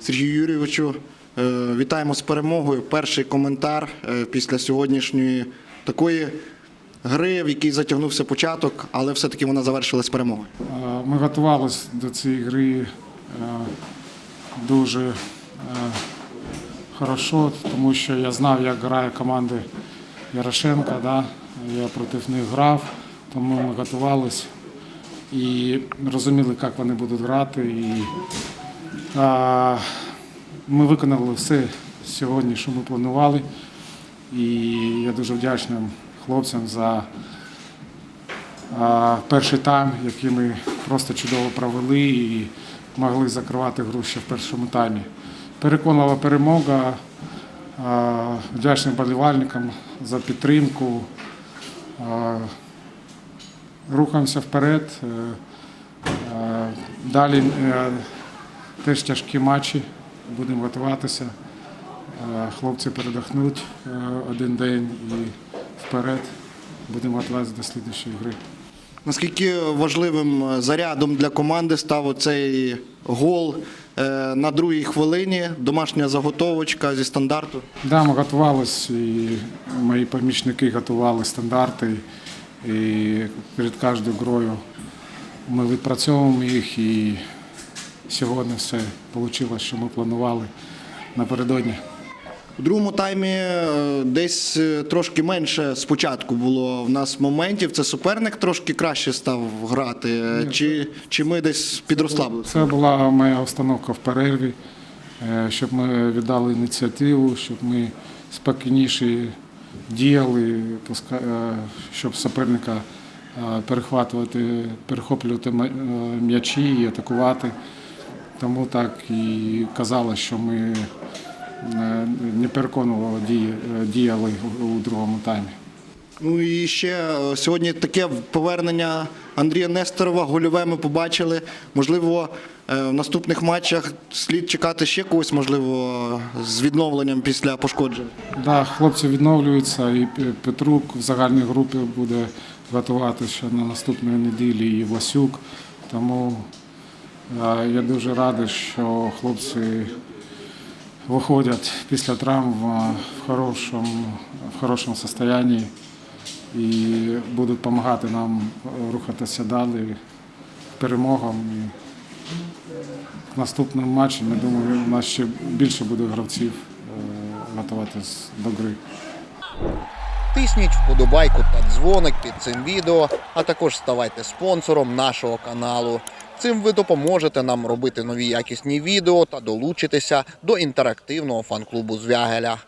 Сергію Юрійовичу, е, вітаємо з перемогою. Перший коментар е, після сьогоднішньої такої гри, в якій затягнувся початок, але все-таки вона завершилась перемогою. Е, Ми готувалися до цієї гри дуже хорошо, тому що я знав, як грає команда Ярошенка. Да? Я проти них грав, тому ми готувалися і розуміли, як вони будуть грати. І, ми виконали все сьогодні, що ми планували. І я дуже вдячний хлопцям за перший тайм, який ми просто чудово провели і могли закривати гру ще в першому таймі. Переконала перемога. а, Вдячний болівальникам за підтримку. Рухаємося вперед. Е, Далі е, теж тяжкі матчі. Будемо готуватися. Е, Хлопці передохнуть е, один день і вперед. Будемо готуватися до слідчої гри. Наскільки важливим е, зарядом для команди став цей гол на другій хвилині, домашня заготовочка зі стандарту? Да, ми готувалися, і мої помічники готували стандарти. І перед кожною грою ми відпрацьовуємо їх. І сьогодні все вийшло, що ми планували напередодні. У другому таймі е, десь е, трошки менше спочатку було в нас моментів. Це суперник трошки краще став грати. Е, Чи, чи ми десь підрослабили? Це була моя установка в перерві, щоб ми віддали ініціативу, щоб ми спокійніше діяли, щоб суперника перехоплювати м'ячі і атакувати. Тому так і казали, що ми е, не переконувало дії- е, діяли у- другому таймі. Ну і ще е, сьогодні таке повернення Андрія Несторова, гольове ми побачили. Можливо, в наступних матчах слід чекати ще когось, можливо, з відновленням після пошкоджень. Да, хлопці відновлюються, і Петрук в загальній групі буде готуватися ще на наступної неділі і Власюк. Тому я дуже радий, що хлопці виходять після травм в хорошому, в хорошому стані і будуть допомагати нам рухатися далі перемогам. В наступному матчі, я думаю, у нас ще більше буде гравців е, готуватись до гри. Тисніть вподобайку та дзвоник під цим відео, а також ставайте спонсором нашого каналу. Цим ви допоможете нам робити нові якісні відео та долучитися до інтерактивного фан-клубу Звягеля.